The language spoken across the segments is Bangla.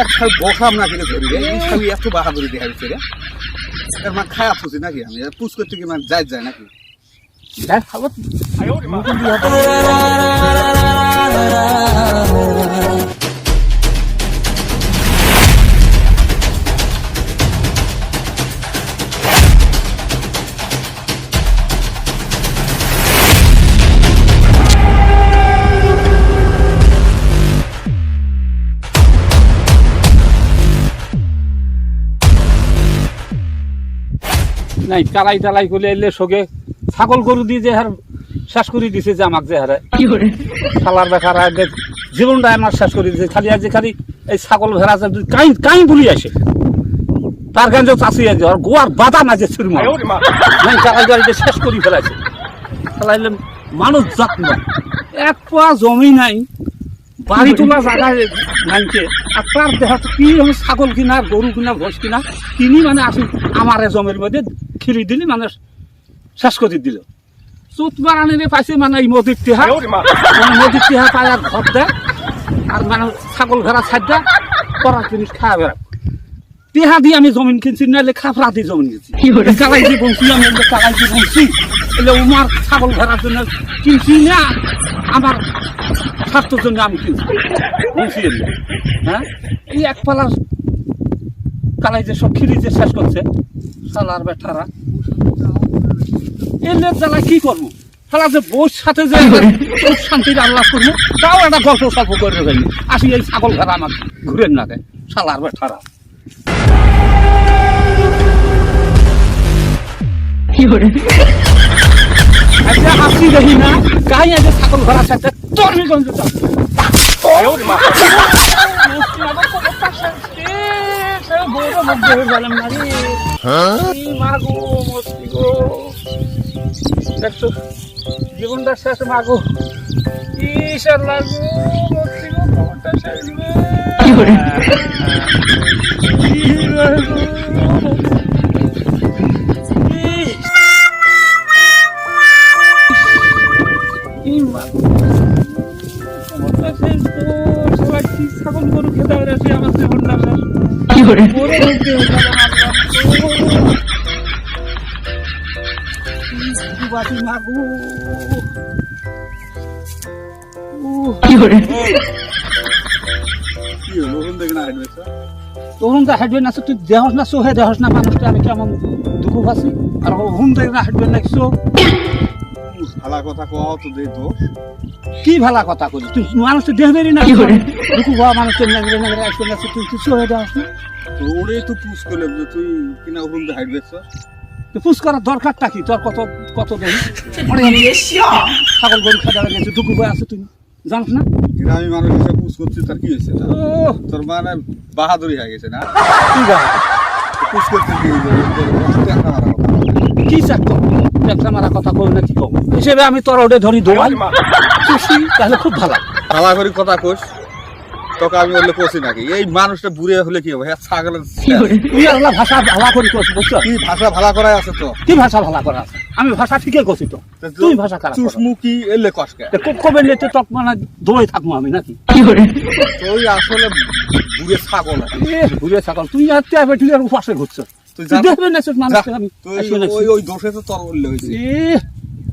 এক সাল বসাম না কিনে ধরি সাল এত বাহাদুরি দেখা যাচ্ছে রে এর মা খায়া ফুসি নাকি আমি পুষ করতে কি মানে যাই যায় নাকি দেখ খাব নাই কালাই টালাই করলে এলে সগে ছাগল গরু দিয়ে যে হার শেষ করে দিছে যে আমাকে যে হারে খালার বেকার দেখ জীবনটা আমার শেষ করে দিছে খালি আজ খালি এই ছাগল ভেড়া যে কাই কাই বলি আসে তার গান যে চাষি আছে আর গোয়ার বাদা না যে চুরমা নাই কালাই গাড়িতে শেষ করে ফেলাছে ফেলাইলে মানুষ যত্ন এক পোয়া জমি নাই বাড়ি তোলা জায়গায় নাইকে। আর তার দেহ কি হলো ছাগল কিনা গরু কিনা ভোজ কিনা কিনি মানে আসি আমার জমির মধ্যে খিরি দিলি মানে শেষ করে দিল। চুত বারানি পাইছে মানে এই মদির টিহা। মানে মদির টিহা পায় আর ঘর দেয় আর মানে ছাগল ভেড়া ছাড় দেয় করার জিনিস খাওয়া বেড়া টিহা দিয়ে আমি জমিন কিনছি নাহলে খাফরা দিয়ে জমিন কিনছি। কালাই দিয়ে বলছি আমি কালাই দিয়ে বলছি এলে উমার ছাগল ভেড়ার জন্য কিনছি না আমার স্বাস্থ্যের জন্য আমি কিনছি। বলছি এগুলো। হ্যাঁ এই এক পালার কালাই যে সব খিরি যে শেষ করছে সালার বেঠারা এলে জ্বালা কি করব? তারা যে বউর সাথে যে শান্তির আল্লাহ করব তাও একটা গল্প সল্প করে ফেলি আসি এই ছাগল ভেড়া আমার ঘুরেন না সালার বেঠারা একটা হাসি দেখি না? গাই আছে ছাগল সাথে গঞ্জ দেখছ জীবনটা শেষ মাগো ঈশ্বর লাগো শেষ তখন তো হাঁটবে না তুই দেহস না সোহে দেহস না মানুষটা আমি কেমন দুঃখ পাচ্ছি আর হুম থেকে না হাঁটবে না কিছু ভালা কথা কও তো দে তো কি ভালা কথা করি তুই মানুষ তো দেখবেরি না দুঃখ হওয়া মানুষ তো আসবে না তুই তুই সোহে দেহস না ওরে তো পুষ করলাম তুই কিনা ওখান থেকে হাঁটবে তো পুষ করার দরকারটা কি? তোর কত কত ছাগল গরু গেছে আছে তুই জানিস না? গ্রামী মানুষ হিসেবে পুষ করছি তার কি হয়েছে? তোর মানে বাহাদুরি হয়ে গেছে না? কি পুষ করতে কি মারা কথা। কই না কি কম হিসেবে আমি তোর ওটা ধরি দোয়াই খুশি? তাহলে খুব ভালো। হালা করে কথা কোস তোকে আমি বললে কষি নাকি? এই মানুষটা বুড়ে হলে কি হবে? হ্যাঁ ছাগলের তুই আল্লাহ ভাষা ভালা করি করছি বুঝছ? কি ভাষা ভালা করা আছে তো? কি ভাষা ভালা করা আছে? আমি ভাষা ঠিকই করছি তো। তুই ভাষা খারাপ। এলে কষ্টকে কবে নিতে তক মানে দৌড়ে থাকব আমি নাকি? তুই আসলে বুড়ে ছাগল। এ, ঘুরে ছাগল। তুই আর তে বেটি আর উপাসে ঘুরছো। তুই তুই দেখবে না সে মানুষকে আমি তুই ওই ওই দোষে তো তোর উল্লে হয়েছে।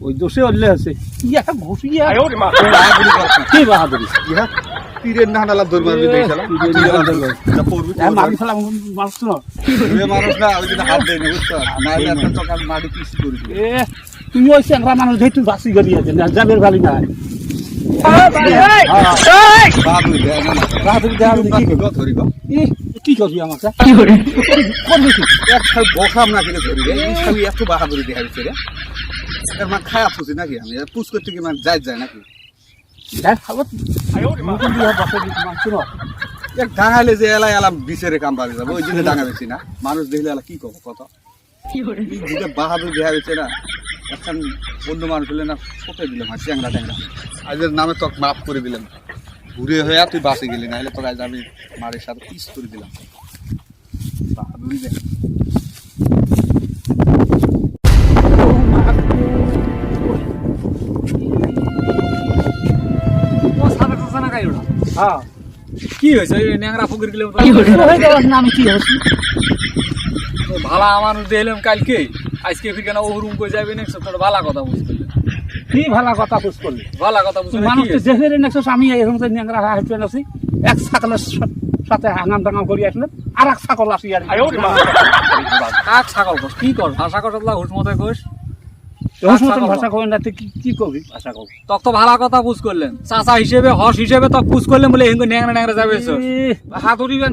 ওই দোষে অল্লে আছে। কি একটা ঘুষিয়া কি বাহাদুরি। ইহা, তীরের দৌড় মারবি দেখছিলাম। নাহানা এলাম দৌড় দৌড়। যা পড়বি, মারি পড়বি। ফেলাম মানুষ তো না। বুড়ে মানুষ না, ওই হাত দেয়নি, বুঝছ? মাটি পিস চ্যাংরা মানুষ ধরে তুই বাসি গড়ি আছে না যাবের বালি না না, না। কি করবি আমাকে বসাম না কিনে ধরি এত বাহাদুরি দেখা রে। নাকি আমি? পুষ করতে কি মানে যাই যায় নাকি? ডাঙাইলে যে এলা বিচেরে কাম পাবি যাব, ওই জন্য ডাঙা বেশি না। মানুষ দেখলে এলা কি কব কত? এই যেটা বাহাদুর দেখা যাচ্ছে না এখন অন্য মানুষ হলে না ফোটে দিলাম আর চ্যাংরা ট্যাংরা আজের নামে তোকে মাফ করে দিলাম। ঘুরে হয়ে তুই বাসে গেলি না হলে তোর আজ আমি মারের সাথে পিস করে দিলাম। বাহাদুরি দেখ হ্যাঁ কি হয়েছে? ওই ন্যাংরা ফকির গেলে কি হচ্ছে ভালা মানুষ দেখলাম কালকে। আজকে ফির কেন ওরুম কই যাবে না তোর ভালা কথা বুঝতে কি ভালো কথা বুঝ করলি ভালা কথা বুঝতে মানুষ যে ফেরে নেক্সস আমি এরকম যে ন্যাংরা হাঁটতে আছি এক ছাগলের সাথে হাঙাম টাঙাম করে আসলাম আর এক ছাগল আসি আর কাক ছাগল কস কি কর ভাষা কস হুস মতো ভাষা কবেন না তুই কি- কি কবি ভাষা কবি। তক তো ভালা কথা বুঝ করলেন। চাচা হিসেবে হস হিসেবে তক বুঝ করলেন বলে হিঙ্গ ন্যাংরা ন্যাংরা যাবে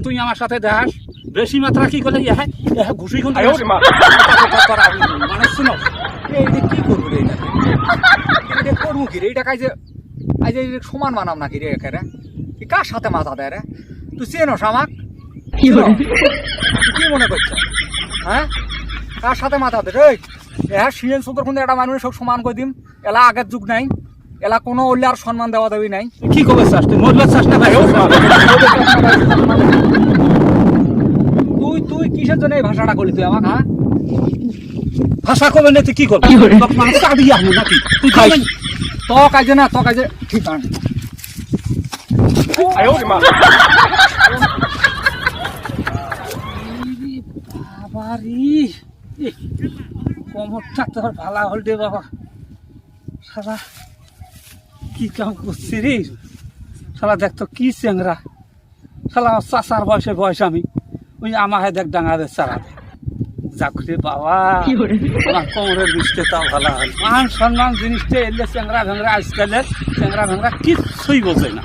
তুই আমার সাথে দেখাস। বেশি মাত্রা কি করে ইহা ইহা ঘুষি খুন মানে শুনো এইটা কি করব রে এটা? এটা করব কি রে? এটা কাজে আজ এই যে সমান মানাম নাকি রে এখানে কি কার সাথে মাথা দেয় রে? তুই চেনো? তুই কি মনে করছ? হ্যাঁ? কার সাথে মাথা দে রে হ্যাঁ সিএন সুতর কিন্তু একটা মানুষ সব সমান করে দিম। এলা আগের যুগ নাই। এলা কোনো ওল্লে আর সম্মান দেওয়া দেবী নাই। কি কবে চাস তুই? চাস না ভাই তুই তুই কিসের জন্য এই ভাষাটা করলি তুই আমাকে হ্যাঁ ভাষা কবে না তুই কি করবি তোকে চাবি নাকি? তুই খাই। খাই তো না তো কাজে ঠিক আছে বাবারি কোমরটা তোর ভালা হল রে বাবা। সারা কি কাম করছি রে? সারা দেখতো কি চেংরা সালা আমার চাচার বয়সে বয়স আমি। ওই আমাহে দেখ ডাঙাদের চারা যাক রে বাবা আমার কোমরের বৃষ্টি তাও ভালো হয় মান সম্মান জিনিসটা এলে চেংরা ভেংরা আজকালের চেংরা ভেংরা কিচ্ছুই বোঝে না।